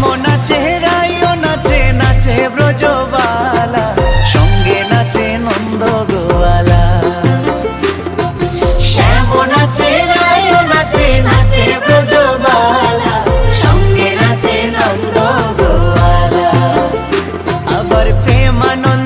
শ্যাম নাচে রায়ও নাচে নাচে ব্রজবালা, সঙ্গে নাচে নন্দ গোয়ালা। শ্যাম নাচে রায় নাচে নাচে ব্রজবালা, সঙ্গে নাচে নন্দ গোয়ালা। আবার প্রেমানন্দে